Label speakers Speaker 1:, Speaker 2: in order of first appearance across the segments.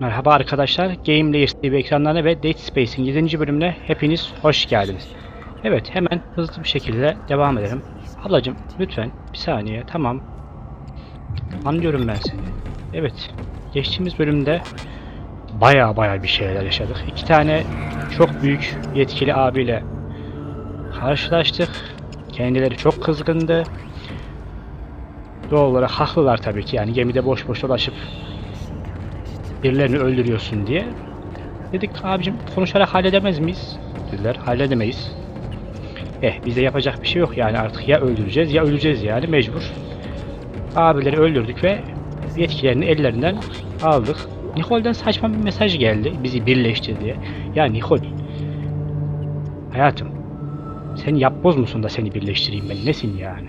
Speaker 1: Merhaba arkadaşlar, Game Layers TV ekranlarına ve Dead Space'in 7. bölümüne hepiniz hoş geldiniz. Evet, hemen hızlı bir şekilde devam edelim. Ablacım, lütfen bir saniye, tamam. Anlıyorum ben seni. Evet, geçtiğimiz bölümde baya baya bir şeyler yaşadık. İki tane çok büyük yetkili abiyle karşılaştık. Kendileri çok kızgındı. Doğal olarak haklılar tabii ki yani gemide boş boş dolaşıp birilerini öldürüyorsun diye. Dedik abicim konuşarak halledemez miyiz? Dediler halledemeyiz. Eh bize yapacak bir şey yok yani artık ya öldüreceğiz ya öleceğiz yani mecbur. Abileri öldürdük ve yetkilerini ellerinden aldık. Nicole'den saçma bir mesaj geldi bizi birleştir diye. Ya Nicole hayatım sen yapboz musun da seni birleştireyim ben nesin yani?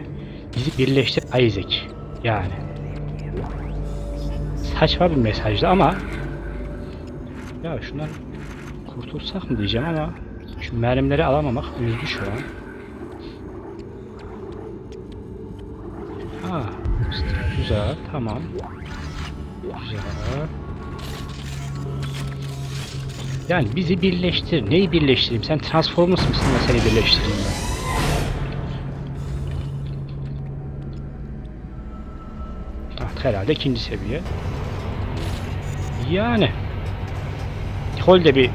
Speaker 1: Bizi birleştir Isaac yani saçma bir mesajdı ama ya şundan kurtulsak mı diyeceğim ama şu mermileri alamamak üzdü şu an. Ha, güzel, tamam. Güzel. Yani bizi birleştir. Neyi birleştireyim? Sen Transformers mısın da seni birleştireyim ben? Ah, herhalde ikinci seviye. Yani. Nicole de bir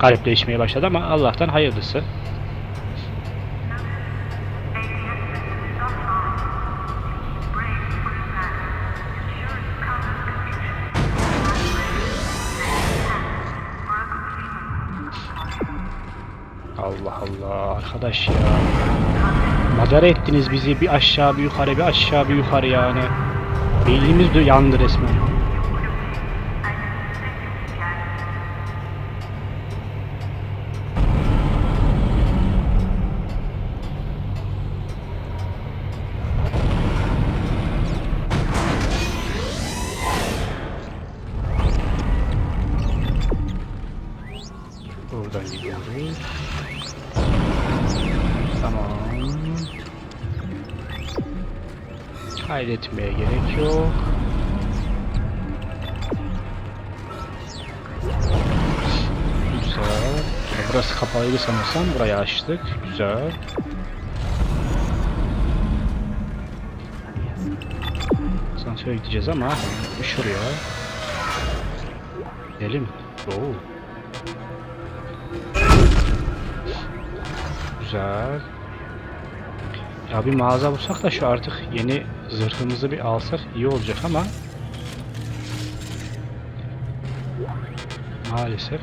Speaker 1: garipleşmeye başladı ama Allah'tan hayırlısı. Allah Allah arkadaş ya. Madara ettiniz bizi bir aşağı bir yukarı bir aşağı bir yukarı yani. Beynimiz yandı resmen. Kaydetmeye gerek yok. Güzel. Burası kapalıydı sanırsam. Burayı açtık. Güzel. Asansöre gideceğiz ama şuraya. Gidelim. Oo. Güzel. Ya bir mağaza bulsak da şu artık yeni zırhımızı bir alsak iyi olacak ama maalesef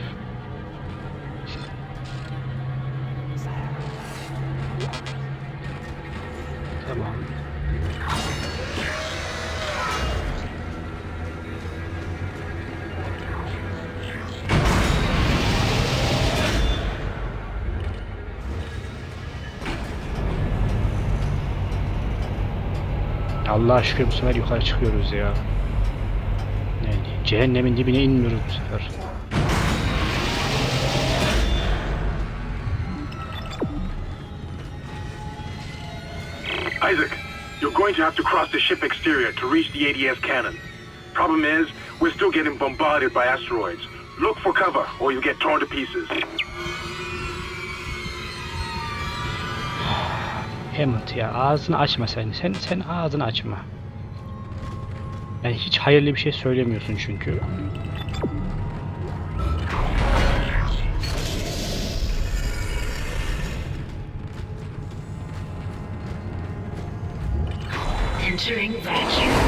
Speaker 1: Bu sefer yukarı çıkıyoruz ya. Yani cehennemin dibine inmiyoruz bu sefer.
Speaker 2: Isaac, you're going to have to cross the ship exterior to reach the ADS cannon. Problem is, we're still getting bombarded by asteroids. Look for cover, or you'll get torn to pieces.
Speaker 1: Hammond ya ağzını açma sen. Sen sen ağzını açma. Yani hiç hayırlı bir şey söylemiyorsun çünkü.
Speaker 3: Entering vacuum.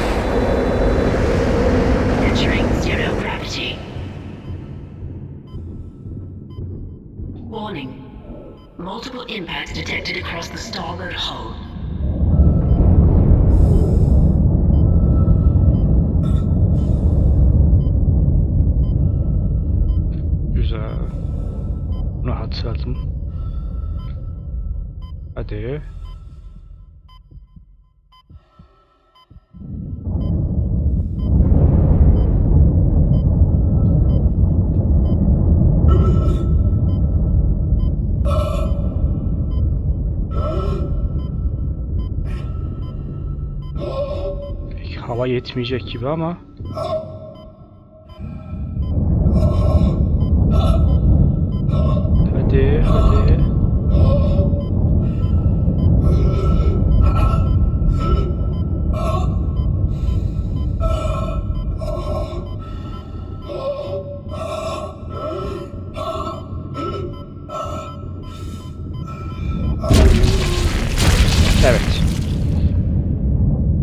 Speaker 3: Impacts detected across the starboard hull.
Speaker 1: Güzel. Bunu hatırladım. Hadi. kafa yetmeyecek gibi ama Hadi hadi Evet.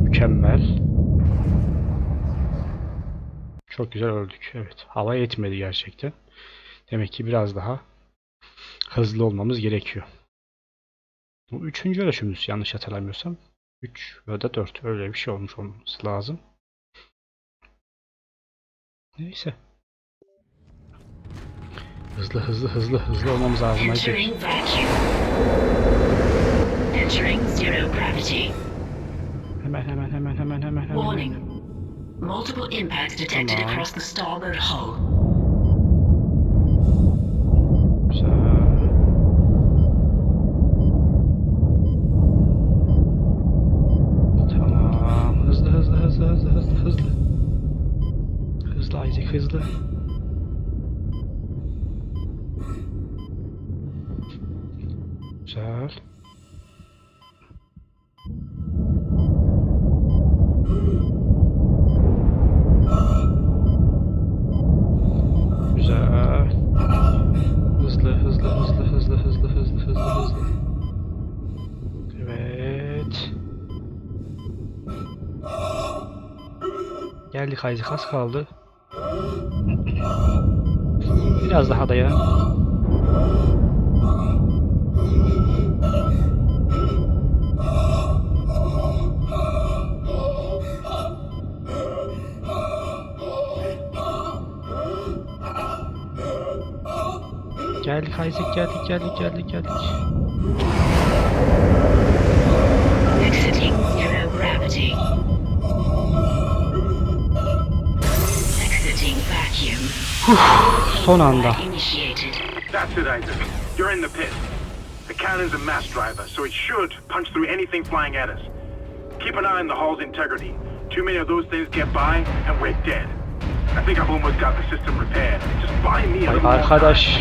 Speaker 1: Mükemmel. Çok güzel öldük. Evet. Hava yetmedi gerçekten. Demek ki biraz daha hızlı olmamız gerekiyor. Bu üçüncü ölçümüz yanlış hatırlamıyorsam. 3 ya da 4 öyle bir şey olmuş olması lazım. Neyse. Hızlı hızlı hızlı hızlı olmamız lazım.
Speaker 3: Entering vacuum. Entering zero gravity.
Speaker 1: Hemen hemen hemen hemen hemen hemen.
Speaker 3: Warning. Multiple impacts detected
Speaker 1: Come on.
Speaker 3: across the starboard hull.
Speaker 1: Tamam. Hızlı hızlı hızlı hızlı hızlı hızlı. Hızlı Isaac hızlı. Güzel. Güzel. 50 kayıcı kas kaldı. Biraz daha dayan. Geldik Isaac geldik geldik geldik geldik. Son anda.
Speaker 2: That's it, Isaac. You're in the pit. The cannon's a mass driver, so it should punch through anything flying at us. Keep an eye on the hull's integrity. Too many of those things get by, and we're dead. I think I've almost got the system repaired. Just buy me a
Speaker 1: Ay
Speaker 2: little more
Speaker 1: arkadaş.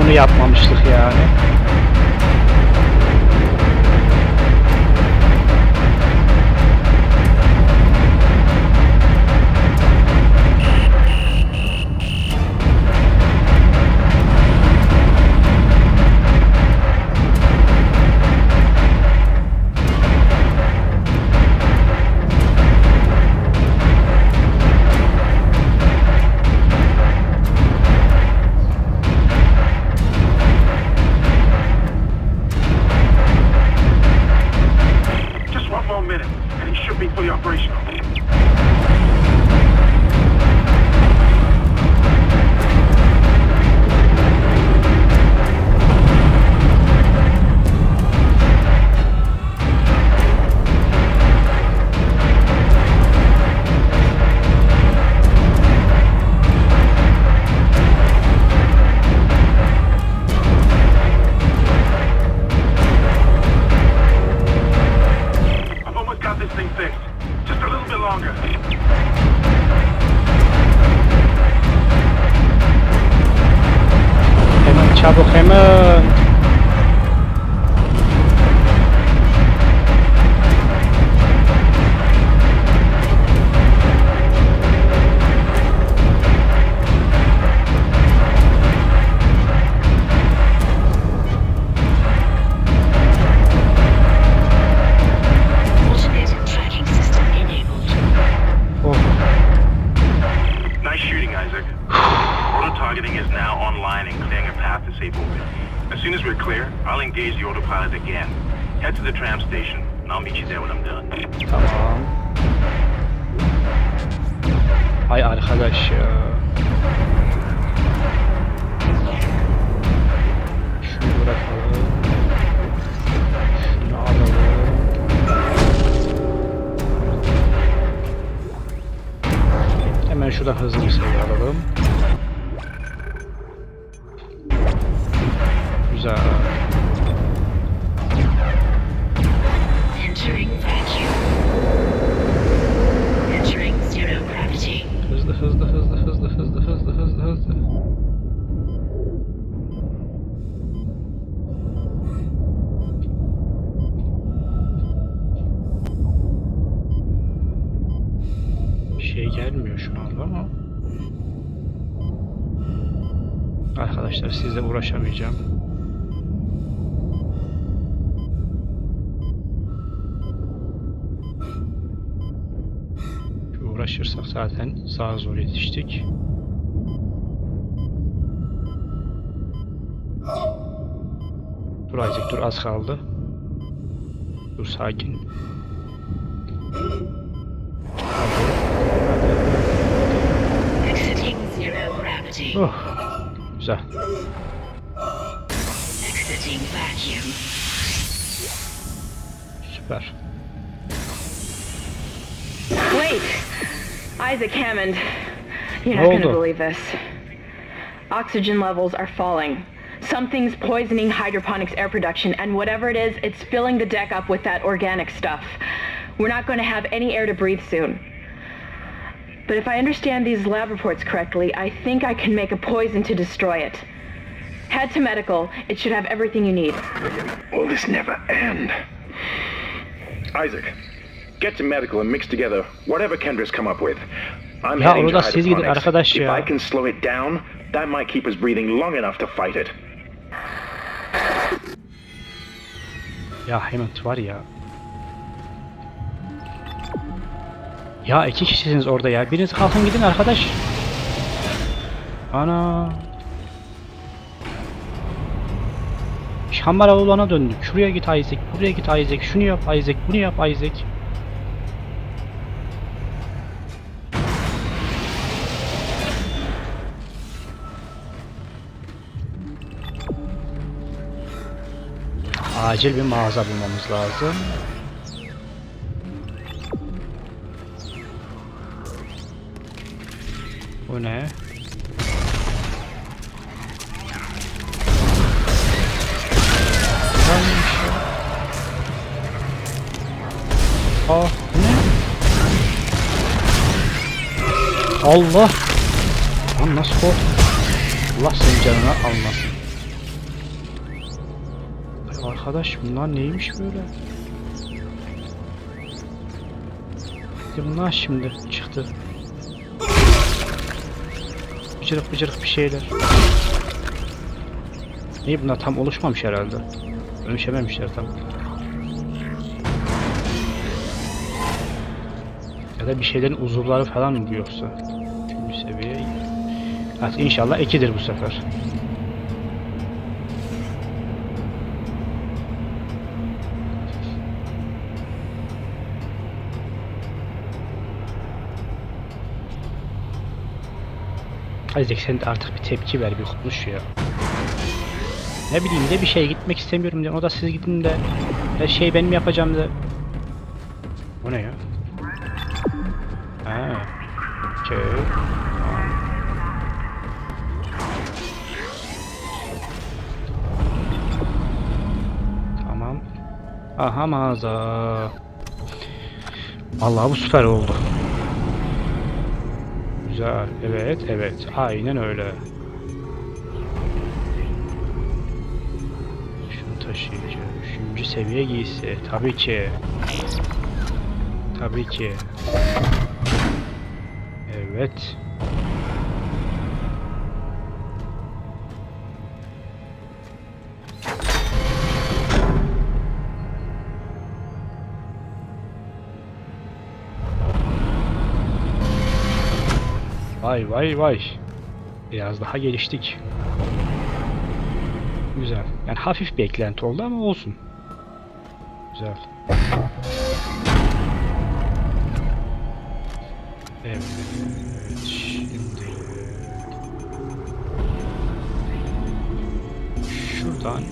Speaker 1: bunu yapmamıştık yani.
Speaker 2: Hem
Speaker 1: Hemen şuradan hızlı bir sayı alalım. Güzel. Hızlı hızlı hızlı hızlı hızlı hızlı hızlı hızlı. düşünüyordum ama arkadaşlar sizle uğraşamayacağım. Uğraşırsak zaten zar zor yetiştik. Dur Isaac dur az kaldı. Dur sakin.
Speaker 3: Hadi. Gravity.
Speaker 1: Oh. Güzel.
Speaker 3: Exiting vacuum.
Speaker 1: Süper.
Speaker 4: Wait! Isaac Hammond. You're not
Speaker 1: Hold
Speaker 4: gonna
Speaker 1: on.
Speaker 4: believe this. Oxygen levels are falling. Something's poisoning hydroponics air production, and whatever it is, it's filling the deck up with that organic stuff. We're not going to have any air to breathe soon. But if I understand these lab reports correctly, I think I can make a poison to destroy it. Head to medical. It should have everything you need.
Speaker 2: Will this never end? Isaac, get to medical and mix together whatever Kendra's come up with. I'm
Speaker 1: Ya
Speaker 2: heading to
Speaker 1: orada siz gidin
Speaker 2: hydroponics.
Speaker 1: arkadaş
Speaker 2: If
Speaker 1: ya.
Speaker 2: I can slow it down, that might keep us breathing long enough to fight it.
Speaker 1: Ya Hammond var ya. Ya iki kişisiniz orada ya. Biriniz kalkın gidin arkadaş. Ana. Şambara olana döndük. Şuraya git Isaac, buraya git Isaac, şunu yap Isaac, bunu yap Isaac. Acil bir mağaza bulmamız lazım. Bu ne? Bu ne? Allah! Lan nasıl kork? Allah senin canına almasın. Arkadaş bunlar neymiş böyle? Bunlar şimdi çıktı. Bıcırık bıcırık bir şeyler. İyi bunlar tam oluşmamış herhalde. Ölüşememişler tam. Ya da bir şeylerin uzuvları falan mı yoksa? Üçüncü seviye. Evet inşallah ikidir bu sefer. Isaac sen de artık bir tepki ver bir konuş ya. Ne bileyim de bir şey gitmek istemiyorum de o da siz gidin de her şey benim yapacağım da. Bu ne ya? Ha. Okey. Tamam. Aha mağaza. Allah bu süper oldu. Güzel. Evet, evet. Aynen öyle. Şunu taşıyacağım. Üçüncü seviye giysi. Tabii ki. Tabii ki. Evet. Vay vay vay. Biraz daha geliştik. Güzel. Yani hafif bir eklenti oldu ama olsun. Güzel. Evet. Şimdi şuradan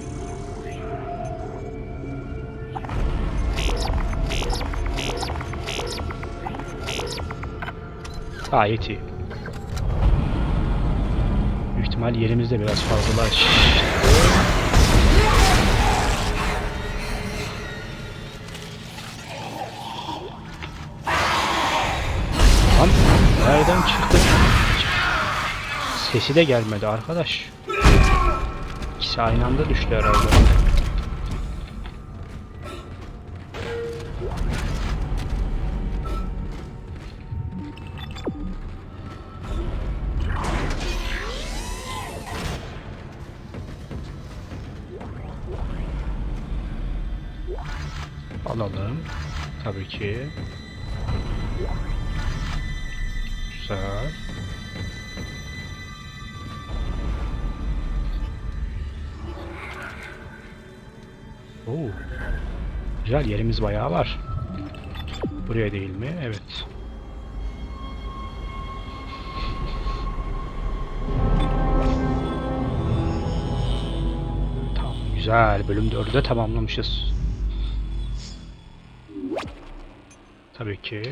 Speaker 1: Gayet iyi. İhtimal yerimizde biraz fazlalar. Lan nereden çıktı? Sesi de gelmedi arkadaş. İkisi aynı anda düştü herhalde. Tabii ki. Güzel. Oo. Güzel yerimiz bayağı var. Buraya değil mi? Evet. Tamam güzel. Bölüm 4'ü de tamamlamışız. Tabii ki.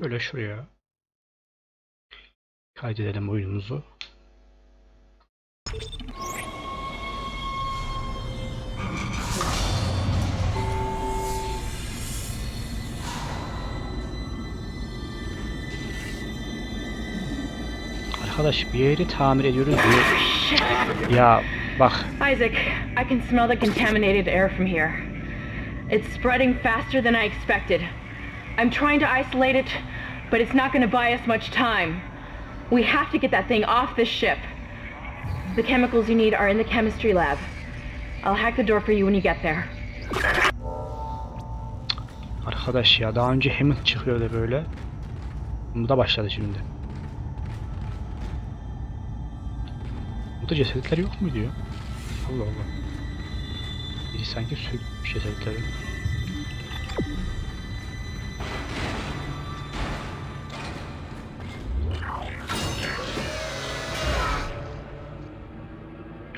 Speaker 1: Böyle şuraya kaydedelim oyunumuzu. Arkadaş bir yeri tamir ediyoruz diyor. Ya bak
Speaker 4: Isaac, I can smell the contaminated air from here. It's spreading faster than I expected. I'm trying to isolate it, but it's not going to buy us much time. We have to get that thing off this ship. The chemicals you need are in the chemistry lab. I'll hack the door for you when you get there.
Speaker 1: Arkadaş ya daha önce Hammond çıkıyordu böyle. Bu da başladı şimdi. Burada cesetler yok mu diyor. Allah Allah. Sanki sökmüş cesetleri.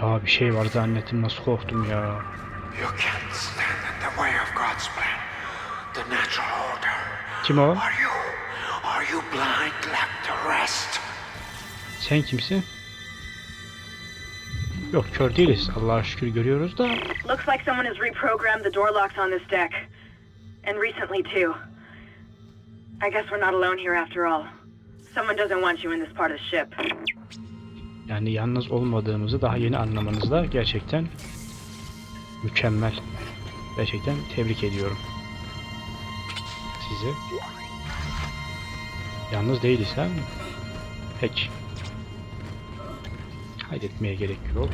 Speaker 1: Ya bir şey var zannettim nasıl korktum ya. Kim o? Sen kimsin? Yok kör değiliz. Allah'a şükür görüyoruz da.
Speaker 5: Looks like someone has reprogrammed the door locks on this deck. And recently, too. I guess we're not alone here after all. Someone doesn't want you in this part of the ship.
Speaker 1: Yani yalnız olmadığımızı daha yeni anlamanızda gerçekten mükemmel. Gerçekten tebrik ediyorum. Sizi. Yalnız değiliz ha? Peki. Kaydetmeye gerek yok.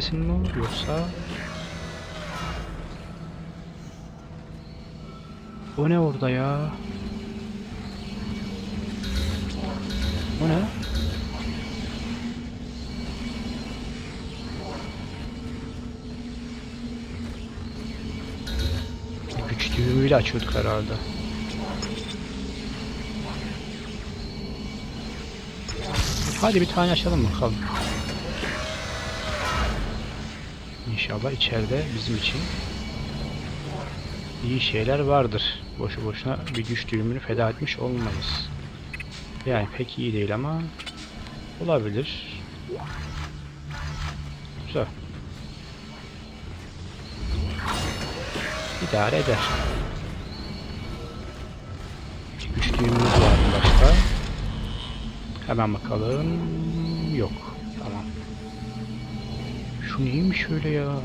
Speaker 1: Sesin mi yoksa... O ne orada ya? O ne? Güç düğümüyle açıyorduk herhalde. Hadi bir tane açalım bakalım. İnşallah içeride bizim için iyi şeyler vardır. Boşu boşuna bir güç düğümünü feda etmiş olmayız. Yani pek iyi değil ama olabilir. Güzel. İdare eder. Güç düğümümüz var başka? Hemen bakalım. Şu neymiş öyle ya?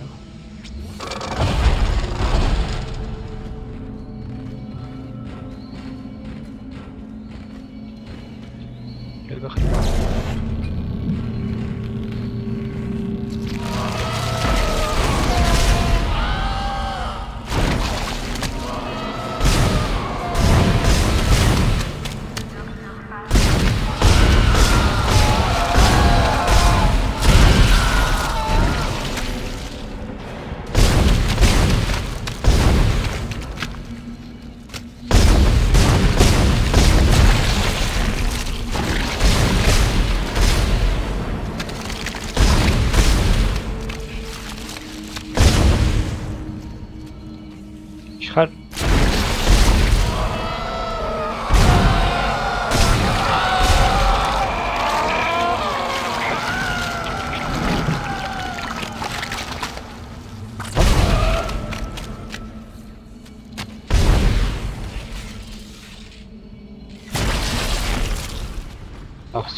Speaker 1: Gel bakayım.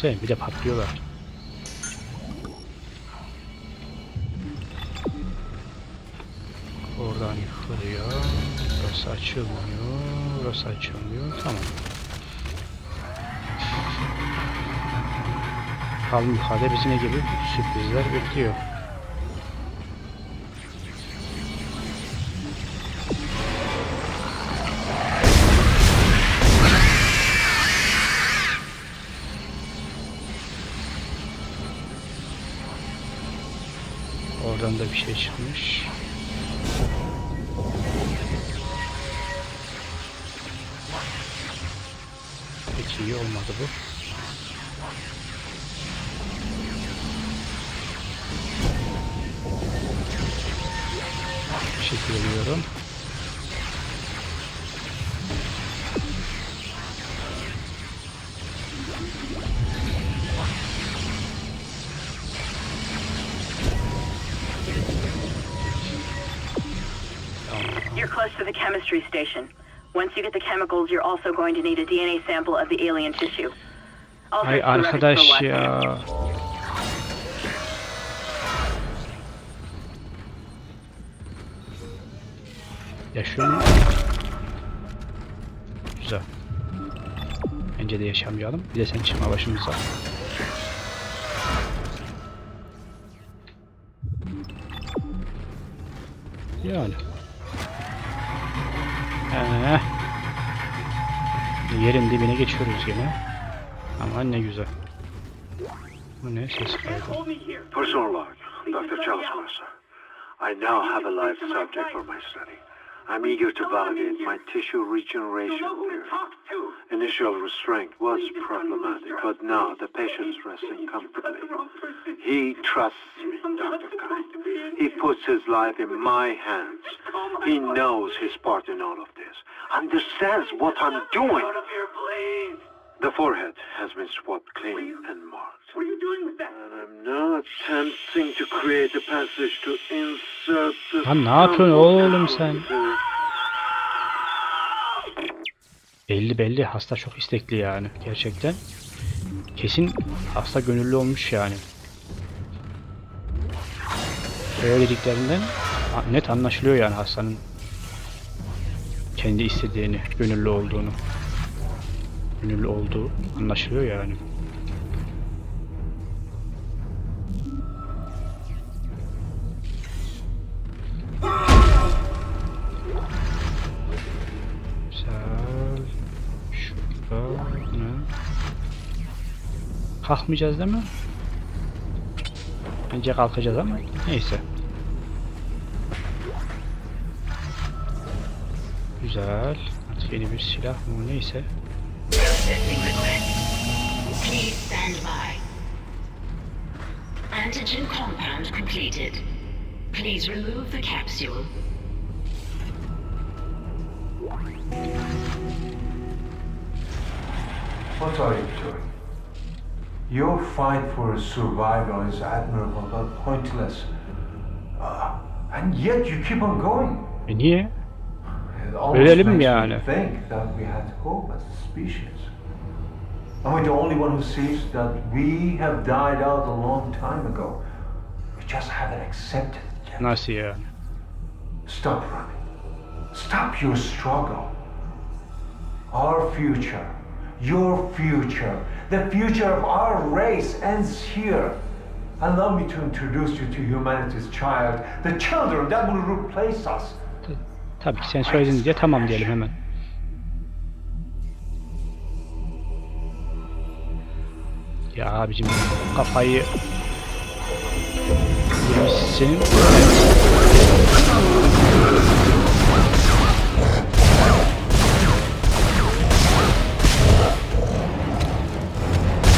Speaker 1: Sen bir de patlıyorlar. Oradan yıkılıyor. Burası açılmıyor. Burası açılmıyor. Tamam. Bakalım yukarıda bizi ne gibi sürprizler bekliyor. Bir şey çıkmış. Pek iyi olmadı bu.
Speaker 5: Chemistry station. Once you get the chemicals, you're also going to need a DNA sample of the alien tissue. I'll
Speaker 1: Ay
Speaker 5: search the records for
Speaker 1: arkadaş ya. Yaşıyor mu? Güzel. Bence de yaşamayalım. Bir de sen çıkma başımıza. Yani. Ee, yerin dibine geçiyoruz gene. Ama ne güzel. Bu ne ses kaydı?
Speaker 6: Personal log, Dr. Charles I now have a live subject for my study. I'm eager to validate my tissue regeneration theory. Initial restraint was problematic, but now the patient's resting comfortably. He trusts me, Dr. Kind. He puts his life in my hands. He knows his part in all of this, understands what I'm doing. The forehead has been swabbed clean and marked.
Speaker 2: What are you doing with that?
Speaker 6: And I'm now attempting to create a passage to insert the
Speaker 1: Lan ne yapıyorsun oğlum sen? Belli belli hasta çok istekli yani gerçekten. Kesin hasta gönüllü olmuş yani. Söylediklerinden a- net anlaşılıyor yani hastanın kendi istediğini, gönüllü olduğunu. Gönüllü olduğu anlaşılıyor yani. Güzel. Şurada ne? Kalkmayacağız değil mi? Bence kalkacağız ama neyse. Güzel. Artık yeni bir silah mı neyse.
Speaker 3: Processing request. Please stand by. Antigen compound completed. Please remove the capsule.
Speaker 7: What are you doing? Your fight for survival is admirable but pointless. Uh, and yet you keep on going.
Speaker 1: E niye?
Speaker 7: It almost
Speaker 1: Ölelim
Speaker 7: makes
Speaker 1: yani.
Speaker 7: me think that we had hope as a species. Am I the only one who sees that we have died out a long time ago? We just haven't accepted it yet.
Speaker 1: Nasıl yani?
Speaker 7: Stop running. Stop your struggle. Our future, your future, the future of our race ends here. Allow me to introduce you to humanity's child, the children that will replace us.
Speaker 1: Tabii ki sen söyledin diye tamam diyelim hemen. Ya abicim kafayı yemişsin.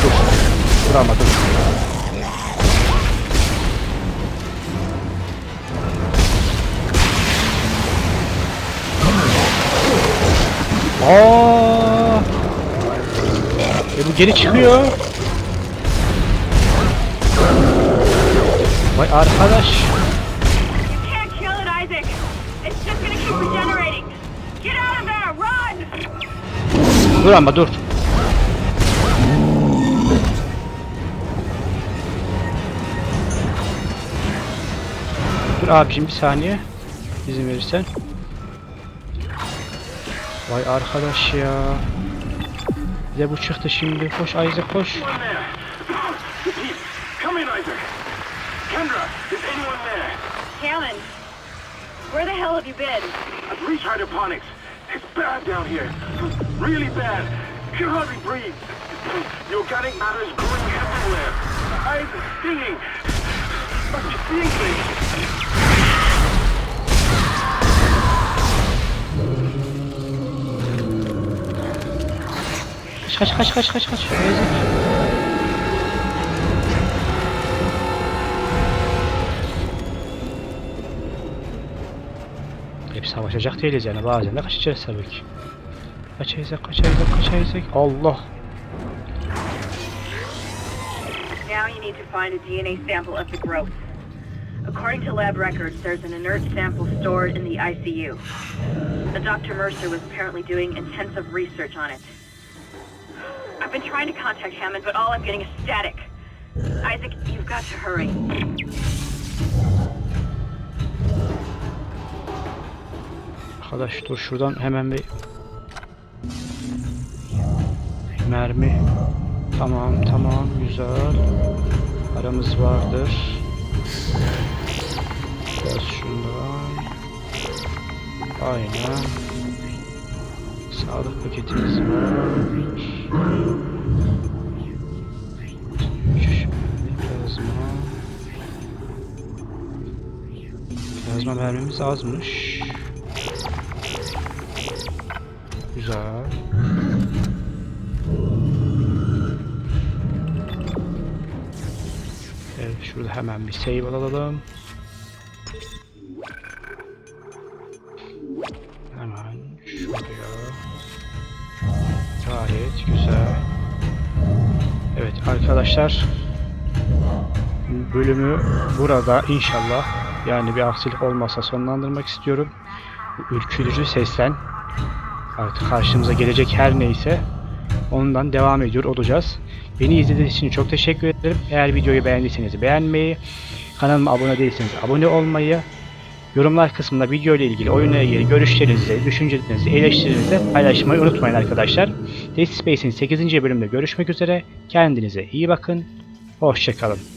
Speaker 1: Dur. Vuramadım. Aa! E bu geri çıkıyor. Vay arkadaş. Dur ama dur. Dur abicim bir saniye. İzin verirsen. Vay arkadaş ya. Bize bu çıktı şimdi. Koş Isaac koş.
Speaker 5: Where the hell have you been?
Speaker 2: I've reached hydroponics. It's bad down here. Really bad. You Can hardly breathe. The organic matter is growing everywhere. Eyes are stinging. Must be seeing things.
Speaker 1: Kaç kaç kaç kaç kaç kaç. Savaşacak değiliz yani bazen de kaçacağız ki. Allah.
Speaker 5: Now you need to find a DNA sample of the growth. According to lab records, there's an inert sample stored in the ICU. Dr. Mercer was apparently doing intensive research on it. I've been trying to contact Hammond, but all I'm getting is static. Isaac, you've got to hurry.
Speaker 1: Arkadaş dur şuradan hemen bir mermi. Tamam tamam güzel. Paramız vardır. Biraz şundan. Aynen. Sağlık paketimiz var. Plazma. Plazma mermimiz azmış. Güzel. Evet şurada hemen bir save alalım. Hemen şuraya. Gayet güzel. Evet arkadaşlar bölümü burada inşallah yani bir aksilik olmazsa sonlandırmak istiyorum. Bu ürkütücü sesten artık karşımıza gelecek her neyse ondan devam ediyor olacağız. Beni izlediğiniz için çok teşekkür ederim. Eğer videoyu beğendiyseniz beğenmeyi, kanalıma abone değilseniz abone olmayı, yorumlar kısmında video ile ilgili oyunla ilgili görüşlerinizi, düşüncelerinizi, eleştirilerinizi paylaşmayı unutmayın arkadaşlar. Dead Space'in 8. bölümde görüşmek üzere. Kendinize iyi bakın. Hoşçakalın.